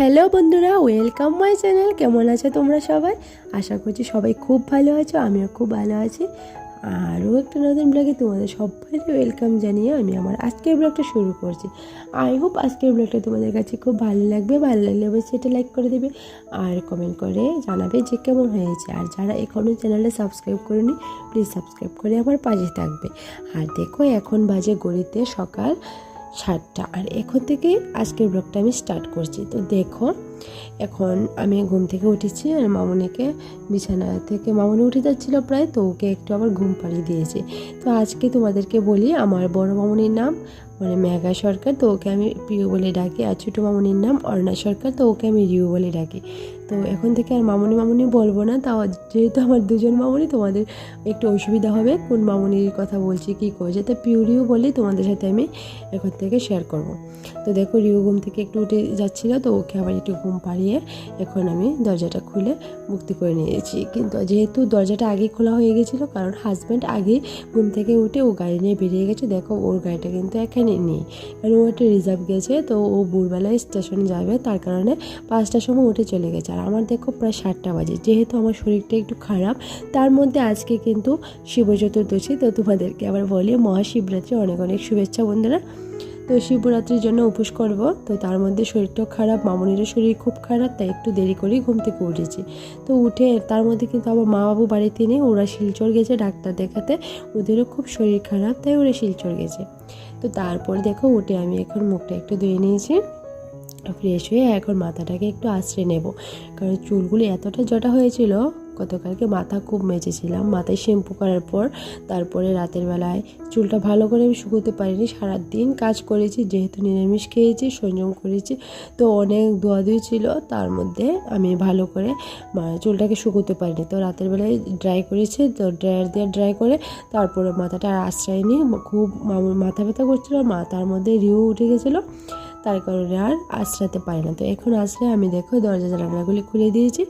Hello বন্ধুরা, welcome my channel. কেমন আছো তোমরা সবাই? আশা করছি সবাই খুব ভালো আছো, আমিও খুব ভালো আছি। আরও একটা নতুন ব্লগে তোমাদের সবাইকে ওয়েলকাম জানিয়ে আমি আমার আজকের ব্লগটা শুরু করছি। আই হোপ আজকের ব্লগটা তোমাদের কাছে খুব ভালো লাগবে। ভালো লাগলে অবশ্যই সেটা লাইক করে দেবে আর কমেন্ট করে জানাবে যে কেমন হয়েছে। আর যারা এখনও চ্যানেলে সাবস্ক্রাইব করেনি, প্লিজ সাবস্ক্রাইব করে আমার পাশে থাকবে। আর দেখো, এখন বাজে গড়িতে সকাল সাতটা আর এখন থেকে আজকের ব্লগটা আমি স্টার্ট করছি। তো দেখো এখন আমি ঘুম থেকে উঠেছি আর মামনিকে বিছানা থেকে, মামনি উঠে যাচ্ছিল প্রায়, তো ওকে একটু আবার ঘুম পাড়িয়ে দিয়েছে। তো আজকে তোমাদেরকে বলি, আমার বড় মামনির নাম মানে মেঘা সরকার, তো ওকে আমি প্রিয় বলে ডাকি। আর ছোটো মামনির নাম অর্ণা সরকার, তো ওকে আমি রিউ বলে ডাকি। তো এখন থেকে আর মামনি মামনি বলব না, তাও যেহেতু আমার দুজন মামনি, তোমাদের একটু অসুবিধা হবে কোন মামনির কথা বলছি, কী করছে, তো পিউ রিউ বলেই তোমাদের সাথে আমি এখন থেকে শেয়ার করব। তো দেখো রিউ ঘুম থেকে একটু উঠে যাচ্ছিল, তো ওকে আবার একটু ঘুম পাড়িয়ে এখন আমি দরজাটা খুলে মুক্তি করে নিয়েছি। কিন্তু যেহেতু দরজাটা আগে খোলা হয়ে গেছিল, কারণ হাজব্যান্ড আগে ঘুম থেকে উঠে ও গাড়ি নিয়ে বেরিয়ে গেছে। দেখো, ওর গাড়িটা কিন্তু এখানে নেই। কারণ ও একটা রিজার্ভ গেছে, তো ও ভোরবেলায় স্টেশনে যাবে, তার কারণে পাঁচটার সময় উঠে চলে গেছে। আর আমার দেখো প্রায় সাতটা বাজে, যেহেতু আমার শরীরটা একটু খারাপ, তার মধ্যে আজকে কিন্তু শিব চতুর্দশী, তো তোমাদেরকে আবার বলি, মহাশিবরাত্রি, অনেক অনেক শুভেচ্ছা বন্ধুরা। তো শিবরাত্রির জন্য উপোস করব। তো তার মধ্যে শরীরটাও খারাপ, মামনিরও শরীর খুব খারাপ, তাই একটু দেরি করেই ঘুম থেকে উঠেছি। তো উঠে তার মধ্যে কিন্তু আমার মা বাবু বাড়িতে নেই, ওরা শিলচর গেছে ডাক্তার দেখাতে, ওদেরও খুব শরীর খারাপ, তাই ওরা শিলচর গেছে। তো তারপর দেখো উঠে আমি এখন মুখটা একটু ধুয়ে নিয়েছি, ফ্রেশ হয়ে এখন মাথাটাকে একটু আশ্রে নেব। কারণ চুলগুলো এতটা জটা হয়েছিল গতকালকে মাথা খুব মেজেছিলাম, মাথায় শ্যাম্পু করার পর তারপরে রাতের বেলায় চুলটা ভালো করে আমি শুকোতে পারিনি, সারাদিন কাজ করেছি, যেহেতু নিরামিষ খেয়েছি, সংযম করেছি, তো অনেক ধোয়াধুয়ি ছিল, তার মধ্যে আমি ভালো করে চুলটাকে শুকোতে পারিনি। তো রাতের বেলায় ড্রাই করেছি, তো ড্রায়ার দিয়ে ড্রাই করে তারপরে মাথাটা আর আশ্রয় নিয়ে খুব মাথা ব্যথা করছিল, মা তার মধ্যে রিউ উঠে গেছিল, তার কারণে আর আশ্রাতে পারি না তো এখন আসলে আমি দেখো দরজা জানালাগুলি খুলে দিয়েছি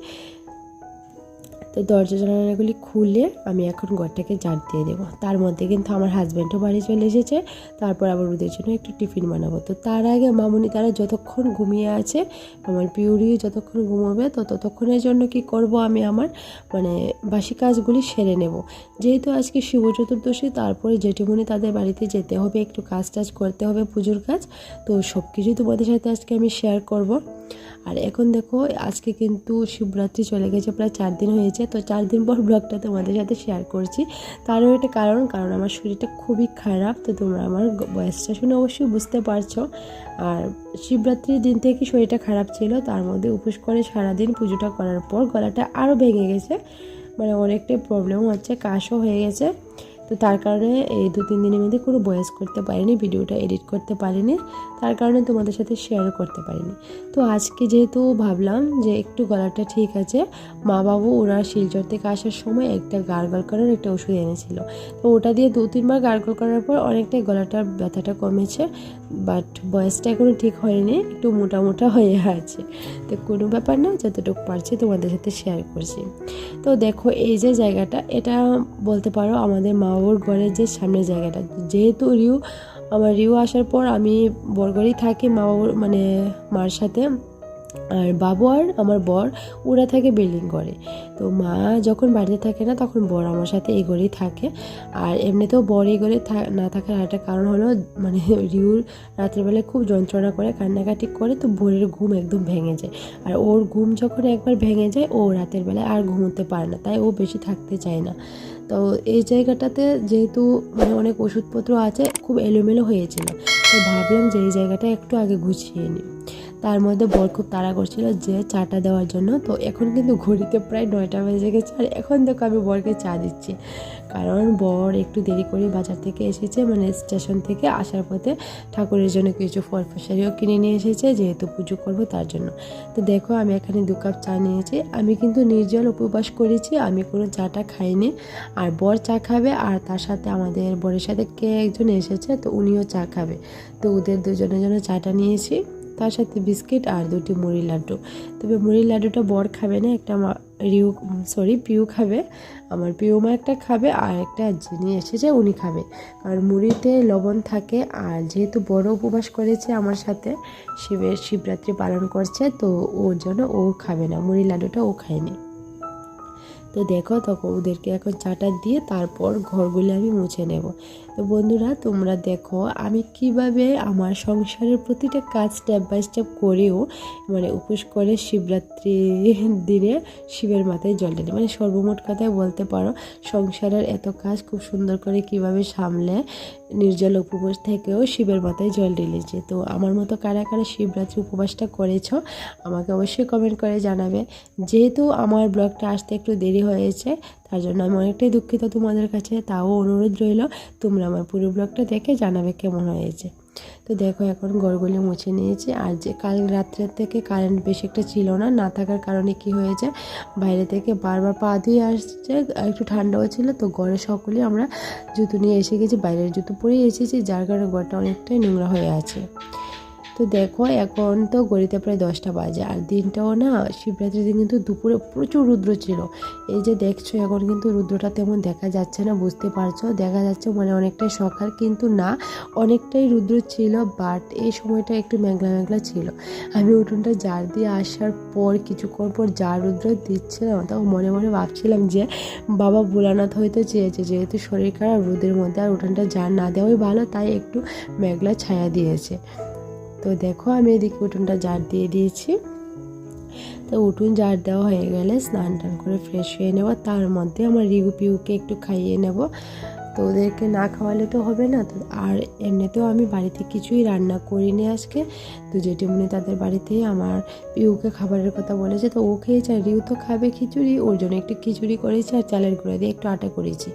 তো দরজা জানালাগুলি খুলে আমি এখন ঘরটাকে ঝাড় দিয়ে দেবো। তার মধ্যে কিন্তু আমার হাজব্যান্ডও বাড়ি চলে এসেছে, তারপর আবার ওদের জন্য একটু টিফিন বানাবো। তো তার আগে মামুনি তারা যতক্ষণ ঘুমিয়ে আছে, আমার পিউরিও যতক্ষণ ঘুমোবে, তো ততক্ষণের জন্য কি করব আমি আমার মানে বাসি কাজগুলি সেরে নেব। যেহেতু আজকে শিব চতুর্দশী, তারপরে জেঠিমণি তাদের বাড়িতে যেতে হবে, একটু কাজ টাজ করতে হবে, পুজোর কাজ, তো সব কিছুই তোমাদের সাথে আজকে আমি শেয়ার করব। আর এখন দেখো, আজকে কিন্তু শিবরাত্রি চলে গেছে, প্রায় চার দিন হয়েছে তো চার দিন পর ব্লগটা তোমাদের সাথে শেয়ার করছি। তারও একটা কারণ কারণ আমার শরীরটা খুবই খারাপ, তো তোমরা আমার বয়সটা শুনে অবশ্যই বুঝতে পারছ। আর শিবরাত্রির দিন থেকে শরীরটা খারাপ ছিল, তার মধ্যে উপোস করে সারাদিন পুজোটা করার পর গলাটা আরও ভেঙে গেছে। মানে অনেকটাই প্রবলেম হচ্ছে, কাশও হয়ে গেছে। তো তার কারণে এই দু তিন দিনের মধ্যে কোনো বয়স করতে পারিনি, ভিডিওটা এডিট করতে পারিনি, তার কারণে তোমাদের সাথে শেয়ার করতে পারিনি। তো আজকে যেহেতু ভাবলাম যে একটু গলাটা ঠিক আছে মা বাবু ওরা শিলচর থেকে আসার সময় একটা গার্গল করার একটা ওষুধ এনেছিল। তো ওটা দিয়ে দু তিনবার গার্গল করার পর অনেকটাই গলাটার ব্যথাটা কমেছে। বাট বয়সটা এখনও ঠিক হয়নি, একটু মোটা মোটা হয়ে আছে। তো কোনো ব্যাপার না, যতটুকু পারছি তোমাদের সাথে শেয়ার করছি। তো দেখো, এই যে জায়গাটা, এটা বলতে পারো আমাদের মা বাবুর ঘরের যে সামনের জায়গাটা। যেহেতু রিউ, আমার রিউ আসার পর আমি বরগড়েই থাকি মা বাবুর মানে মার সাথে। আর বাবু আর আমার বর, ওরা থাকে বিল্ডিং করে। তো মা যখন বাড়িতে থাকে না, তখন বর আমার সাথে এই ঘরেই থাকে। আর এমনিতেও বর এই ঘরে না থাকার একটা কারণ হলো মানে রিউর রাত্রেবেলায় খুব যন্ত্রণা করে, কান্নাকাটি করে, তো ভোরের ঘুম একদম ভেঙে যায়। আর ওর ঘুম যখন একবার ভেঙে যায়, ও রাতের বেলায় আর ঘুমোতে পারে না, তাই ও বেশি থাকতে চায় না। তো এই জায়গাটাতে যেহেতু মানে অনেক ওষুধপত্র আছে, খুব এলোমেলো হয়েছিল। তো ভাবলাম যে এই জায়গাটা একটু আগে গুছিয়ে নিই। তার মধ্যে বর খুব তাড়া করছিল যে চাটা দেওয়ার জন্য। তো এখন কিন্তু ঘড়িতে প্রায় নয়টা বেজে গেছে আর এখন দেখো আমি বরকে চা দিচ্ছি। কারণ বর একটু দেরি করে বাজার থেকে এসেছে মানে স্টেশন থেকে আসার পথে ঠাকুরের জন্য কিছু ফল ফসারিও কিনে নিয়ে এসেছে, যেহেতু পুজো করব তার জন্য। তো দেখো আমি এখানে দু কাপ চা নিয়েছি। আমি কিন্তু নির্জল উপবাস করেছি, আমি কোনো চাটা খাইনি। আর বর চা খাবে আর তার সাথে আমাদের বরের সাথে কে একজন এসেছে, তো উনিও চা খাবে। তো ওদের দুজনের জন্য চাটা নিয়েছি। তার সাথে বিস্কিট আর দুটি মুড়ি লাড্ডু। তবে মুড়ির লাড্ডুটা বর খাবে না, একটা রিউ সরি পিউ খাবে। আমার পিউ মা একটা খাবে আর একটা যিনি এসেছে উনি খাবে। কারণ মুড়িতে লবণ থাকে আর যেহেতু বড় উপবাস করেছে আমার সাথে, শিবের শিবরাত্রি পালন করছে, তো ওর জন্য ও খাবে না, মুড়ি লাড্ডুটা ও খায়নি। তো দেখো, তখন ওদেরকে এখন চাটা দিয়ে তারপর ঘরগুলি আমি মুছে নেব। তো বন্ধুরা, তোমরা দেখো আমি কীভাবে আমার সংসারের প্রতিটা কাজ স্টেপ বাই স্টেপ করেও মানে উপোস করে শিবরাত্রি দিনে শিবের মাথায় জল ঢালি। মানে সর্বমোট কথায় বলতে পারো, সংসারের এত কাজ খুব সুন্দর করে কীভাবে সামলে নির্জল উপবাস থেকেও শিবের মাথায় জল ঢেলেছে। তো আমার মতো কারা কারা শিবরাত্রি উপবাসটা করেছ, আমাকে অবশ্যই কমেন্ট করে জানাবে। যেহেতু আমার ব্লগটা আসতে একটু দেরি হয়েছে তার জন্য আমি অনেকটাই দুঃখিত তোমাদের কাছে, তাও অনুরোধ রইল, তোমরা আমার পুরো ব্লগটা দেখে জানাবে কেমন হয়েছে। তো দেখো, এখন গড়গুলি মুছে নিয়েছি। আর যে কাল রাত্রের থেকে কারেন্ট বেশি একটা ছিল না না থাকার কারণে কি হয়েছে, বাইরে থেকে বারবার পা দিয়ে আসছে, একটু ঠান্ডাও ছিল, তো গড়ে সকলেই আমরা জুতো নিয়ে এসে গেছি, বাইরের জুতো পরেই এসেছি, যার কারণে গড়টা অনেকটাই নোংরা হয়ে আছে। তো দেখো, এখন তো গড়িতে প্রায় দশটা বাজে আর দিনটাও না শিবরাত্রির দিন কিন্তু দুপুরে প্রচুর রুদ্র ছিল। এই যে দেখছ, এখন কিন্তু রুদ্রটা তেমন দেখা যাচ্ছে না, বুঝতে পারছ? দেখা যাচ্ছে মানে অনেকটাই সকাল, কিন্তু না, অনেকটাই রুদ্র ছিল বাট এই সময়টা একটু মেঘলা মেঘলা ছিল। আমি উঠোনটা জার দিয়ে আসার পর, কিছুক্ষণ পর যা রুদ্র দিচ্ছিলাম তখন মনে মনে ভাবছিলাম যে, বাবা ভোলানাথ হয়তো চেয়েছে, যেহেতু শরীর খারাপ রোদের মধ্যে আর উঠোনটা জার না দেওয়াই ভালো, তাই একটু মেঘলা ছায়া দিয়েছে। তো দেখো আমি এদিকে উঠোনটা জার দিয়ে দিয়েছি। তো উঠুন জার দেওয়া হয়ে গেলে স্নান টান করে ফ্রেশ হয়ে নেব। তার মধ্যে আমার রিউ পিউকে একটু খাইয়ে নেব। তো ওদেরকে না খাওয়ালে তো হবে না। তো আর এমনিতেও আমি বাড়িতে কিছুই রান্না করিনি আজকে। তো জেঠিমনি তাদের বাড়িতেই আমার পিউকে খাবারের কথা বলেছে। তো ও খেয়েছে আর রিউ তো খাবে খিচুড়ি। ওর জন্য একটু খিচুড়ি করেছি আর চালের গুঁড়া দিয়ে একটু আটা করেছি।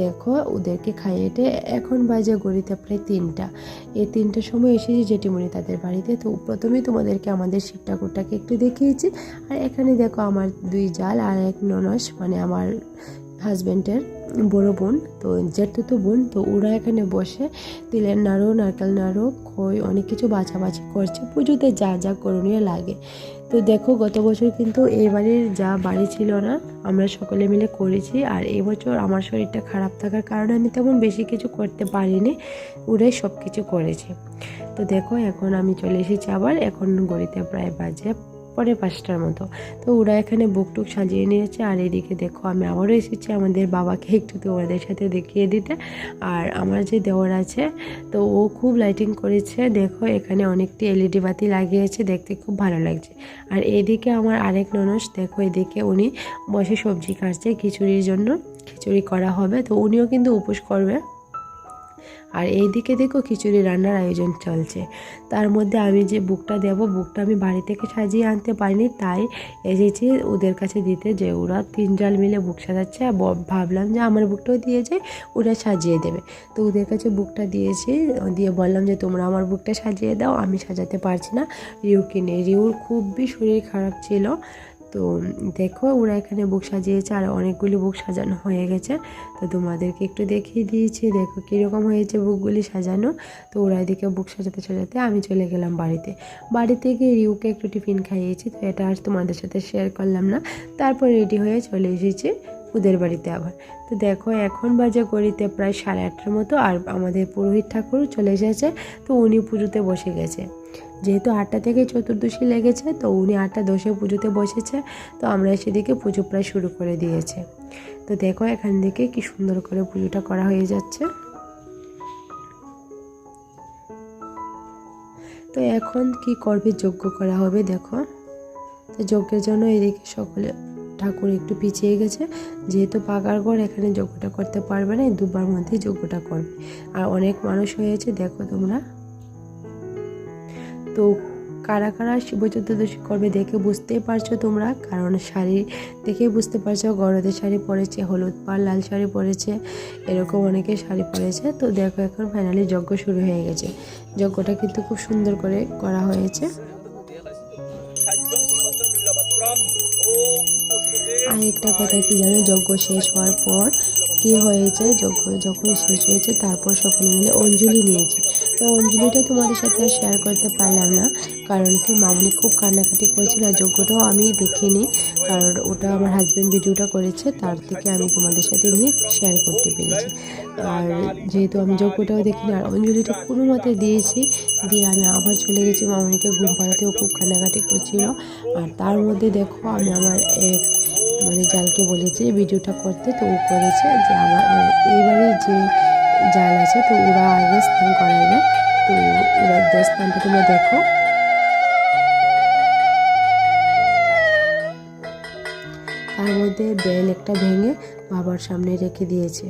দেখো ওদেরকে খাইয়ে টে এখন বাজে গড়িতে প্রায় তিনটা। এই তিনটার সময় এসেছি জেঠিমনি তাদের বাড়িতে। তো প্রথমেই তোমাদেরকে আমাদের শিব ঠাকুরটাকে একটু দেখিয়েছি। আর এখানে দেখো আমার দুই জাল আর এক ননস মানে আমার হাজব্যান্ডের বড় বোন, তো জেঠতুতো বোন, তো ওরা এখানে বসে তিলের নাড়ু, নারকেল নাড়ু, খই, অনেক কিছু বাছাবাছি করছে। পুজোতে যা যা করণীয় লাগে। তো দেখো, গত বছর কিন্তু এই বাড়ির যা বাড়ি ছিল না, আমরা সকলে মিলে করেছি। আর এবছর আমার শরীরটা খারাপ থাকার কারণে আমি তেমন বেশি কিছু করতে পারিনি। ওরাই সব কিছু করেছে। তো দেখো, এখন আমি চলে এসেছি আবার। এখন গড়িতে প্রায় বাজে পরে পাঁচটার মতো। তো ওরা এখানে বুক টুক সাজিয়ে নিয়েছে। আর এদিকে দেখো, আমি আবারও এসেছি আমাদের বাবাকে একটু তোমাদের সাথে দেখিয়ে দিতে। আর আমার যে দেওয়ার আছে, তো ও খুব লাইটিং করেছে। দেখো, এখানে অনেকটি এলইডি বাতি লাগিয়েছে। দেখতে খুব ভালো লাগছে। আর এদিকে আমার আরেক ননস, দেখো, এদিকে উনি বসে সবজি কাটছে। খিচুড়ির জন্য খিচুড়ি করা হবে। তো উনিও কিন্তু উপোস করবে। আর এইদিকে দেখো খিচুড়ি রান্নার আয়োজন চলছে। তার মধ্যে আমি যে বুকটা দেব, বুকটা আমি বাড়ি থেকে সাজিয়ে আনতে পারিনি, তাই এসেছি ওদের কাছে দিতে যে ওরা তিন জাল মিলে বুক সাজাচ্ছে। আর ভাবলাম যে আমার বুকটাও দিয়ে যায় ওরা সাজিয়ে দেবে। তো ওদের কাছে বুকটা দিয়েছি, দিয়ে বললাম যে তোমরা আমার বুকটা সাজিয়ে দাও, আমি সাজাতে পারছি না। রিউকে নিয়ে, রিউর খুবই শরীর খারাপ ছিল তো দেখো ওরা এখানে বুক সাজিয়েছে আর অনেকগুলি বুক সাজানো হয়ে গেছে। তো তোমাদেরকে একটু দেখিয়ে দিয়েছি, দেখো কীরকম হয়েছে বুকগুলি সাজানো। তো ওরা এদিকে বুক সাজাতে সাজাতে আমি চলে গেলাম বাড়িতে। বাড়িতে গিয়ে রিউকে একটু টিফিন খাইয়েছি, তো এটা আজ তোমাদের সাথে শেয়ার করলাম না। তারপর রেডি হয়ে চলে এসেছি ওদের বাড়িতে আবার। তো দেখো এখন বাজে গড়িতে প্রায় সাড়ে আটটার মতো আর আমাদের পুরোহিত ঠাকুর চলে এসেছে, তো উনি পুজোতে বসে গেছে। যেহেতু আটটা থেকে চতুর্দশী লেগেছে, তো উনি আটটা দশে পুজোতে বসেছে, তো আমরা সেদিকে পুজো প্রায় শুরু করে দিয়েছে। তো দেখো এখান থেকে কি সুন্দর করে পুজোটা করা হয়ে যাচ্ছে। তো এখন কি করবে যজ্ঞ করা হবে দেখো। তো যজ্ঞের জন্য এদিকে সকলে, ঠাকুর একটু পিছিয়ে গেছে, যেহেতু পাকার ঘর, এখানে যজ্ঞটা করতে পারবে না দুবার মধ্যেই যজ্ঞটা করবে। আর অনেক মানুষ হয়েছে, দেখো তোমরা। তো কারা কারা শিব চতুর্দশী করবে দেখে বুঝতেই পারছ তোমরা। কারণ শাড়ি দেখে বুঝতে পারছ, গরদের শাড়ি পরেছে, হলুদ পাড়, লাল শাড়ি পরেছে, এরকম অনেকে শাড়ি পরেছে। তো দেখো এখন ফাইনালি যজ্ঞ শুরু হয়ে গেছে। যজ্ঞটা কিন্তু খুব সুন্দর করে করা হয়েছে। আর একটা কথা কি জানো, যজ্ঞ শেষ হওয়ার পর কি হয়েছে? যজ্ঞ যখন শেষ হয়েছে, তারপর সকলে মিলে অঞ্জলি নিয়েছি। তো অঞ্জলিটা তোমাদের সাথে আর শেয়ার করতে পারলাম না, কারণ কি মামনি খুব কান্নাকাটি করেছিল আর যোগ্যটাও আমি দেখিনি, কারণ ওটা আমার হাজব্যান্ড ভিডিওটা করেছে, তার থেকে আমি তোমাদের সাথে নিয়ে শেয়ার করতে পেরেছি। আর যেহেতু আমি যোগ্যটাও দেখিনি, আর অঞ্জলিটা কোনো মতে দিয়েছি, দিয়ে আমি আবার চলে গেছি, মামনিকে ঘুম পাড়াতেও খুব কান্নাকাটি করছিল। আর তার মধ্যে দেখো আমি আমার এক মানে জালকে বলেছে ভিডিওটা করতে। তো ও করেছে যে আমার, এবারে যে জাল আছে, তো ওরা আগে স্নান করাবে তো ওরা যে স্নানটা তোমরা দেখো। তার মধ্যে বেল একটা ভেঙে বাবার সামনে রেখে দিয়েছে।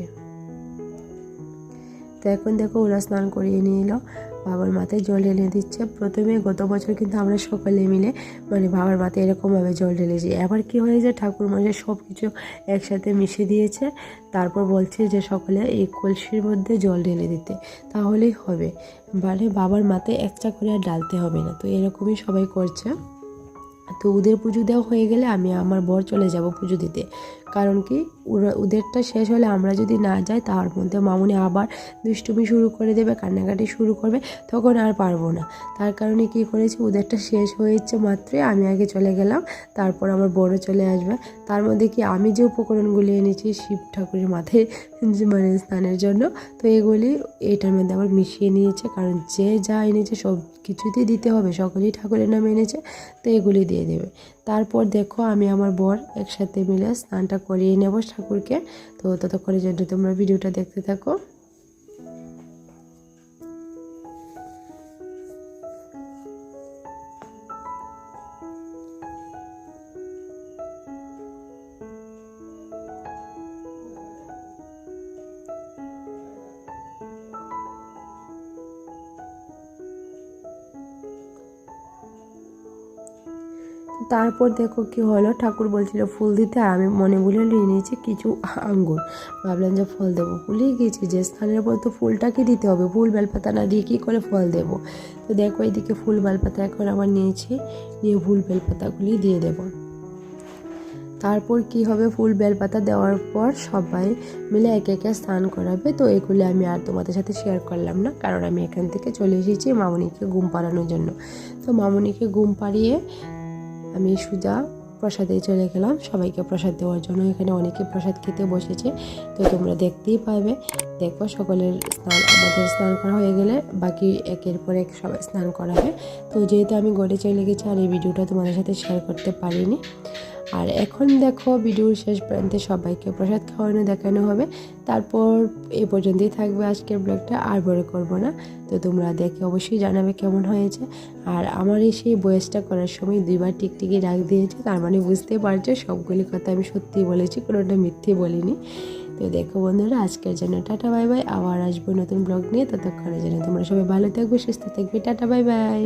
তো এখন দেখো ওরা স্নান করিয়ে নিয়ে এলো। বাবার মাথায় জল ঢেলে দিচ্ছে। প্রথমে গত বছর কিন্তু আমরা সকলে মিলে মানে বাবার মাথায় এরকমভাবে জল ঢেলেছি। এবার কি হয়েছে? ঠাকুর মশাই সব কিছু একসাথে মিশে দিয়েছে। তারপর বলছে যে সকলে এই কলসির মধ্যে জল ঢেলে দিতে। তাহলেই হবে। মানে বাবার মাথায় একটা করে আর ডালতে হবে না। তো এরকমই সবাই করছে। তো ওদের পুজো দেওয়া হয়ে গেলে আমি আমার বর চলে যাব পুজো দিতে। কারণ কি ওদেরটা শেষ হলে আমরা যদি না যাই, তার মধ্যে মামুনি আবার দুষ্টুমি শুরু করে দেবে, কান্নাকাটি শুরু করবে, তখন আর পারব না। তার কারণে কি করেছি, ওদেরটা শেষ হয়েছে মাত্রই, আমি আগে চলে গেলাম, তারপর আমার বড় চলে আসবে। তার মধ্যে কি, আমি যে উপকরণগুলি এনেছি, শিব ঠাকুরের মাথায় মানে স্নানের জন্য, তো এগুলি এটার মধ্যে আবার মিশিয়ে নিয়েছে, কারণ যে যা এনেছে সব কিছুতেই দিতে হবে, সকলেই ঠাকুরের নামে এনেছে, তো এগুলি দিয়ে দেবে। তারপর দেখো আমি আমার বর একসাথে মিলে স্নানটা করিয়ে নেব ঠাকুরকে। তো ততক্ষণের জন্য তোমরা ভিডিওটা দেখতে থাকো। তারপর দেখো কি হলো? ঠাকুর বলছিল, ফুল দিতে। আর আমি মনে বলে নিয়ে নিয়েছি কিছু আঙ্গুর। ভাবলাম যে ফল দেবো। ভুলেই গেছি যে স্থানের পর তো ফুলটাকে দিতে হবে? ফুল, বেলপাতা না দিয়ে কী করে ফল দেবো? তো দেখো এইদিকে ফুল, বেলপাতা এখন আবার নিয়েছি। নিয়ে ফুল, বেলপাতাগুলি দিয়ে দেবো। তারপর কি হবে? ফুল, বেলপাতা দেওয়ার পর সবাই মিলে একে একে স্নান করাবে। তো এগুলি আমি আর তোমাদের সাথে শেয়ার করলাম না, কারণ আমি এখান থেকে চলে এসেছি মামনিকে ঘুম পাড়ানোর জন্য। তো মামনিকে ঘুম পাড়িয়ে আমি সুজা, প্রসাদে চলে গেলাম। সবাইকে প্রসাদ দেওয়ার জন্য এখানে অনেকে প্রসাদ খেতে বসেছে। তো তোমরা দেখতেই পাবে। দেখো, সকলের স্নান, আমাদের স্নান করা হয়ে গেলে বাকি একের পর এক সবাই স্নান করাবে তো যেহেতু আমি গড়ে চলে গেছি আর এই ভিডিওটা তোমাদের সাথে শেয়ার করতে পারিনি আর এখন দেখো ভিডিওর শেষ প্রান্তে সবাইকে প্রসাদ খাওয়ানো, দেখানো হবে। তারপর এই পর্যন্তই থাকবে আজকের ব্লগটা, আর বড় করব না। তো তোমরা দেখে অবশ্যই জানাবে কেমন হয়েছে। আর আমার এই সেই বয়সটা করার সময় দুইবার টিকটিকি ডাক দিয়েছে, তার মানে বুঝতে পারছ সবগুলি কথা আমি সত্যিই বলেছি, কোনোটা মিথ্যে বলিনি। তো দেখো বন্ধুরা, আজকের জন্য টাটা, বাই বাই। আবার আসব নতুন ব্লগ নিয়ে। ততক্ষণের জন্য তোমরা সবাই ভালো থাকবে, সুস্থ থাকবে। Tata, bye bye.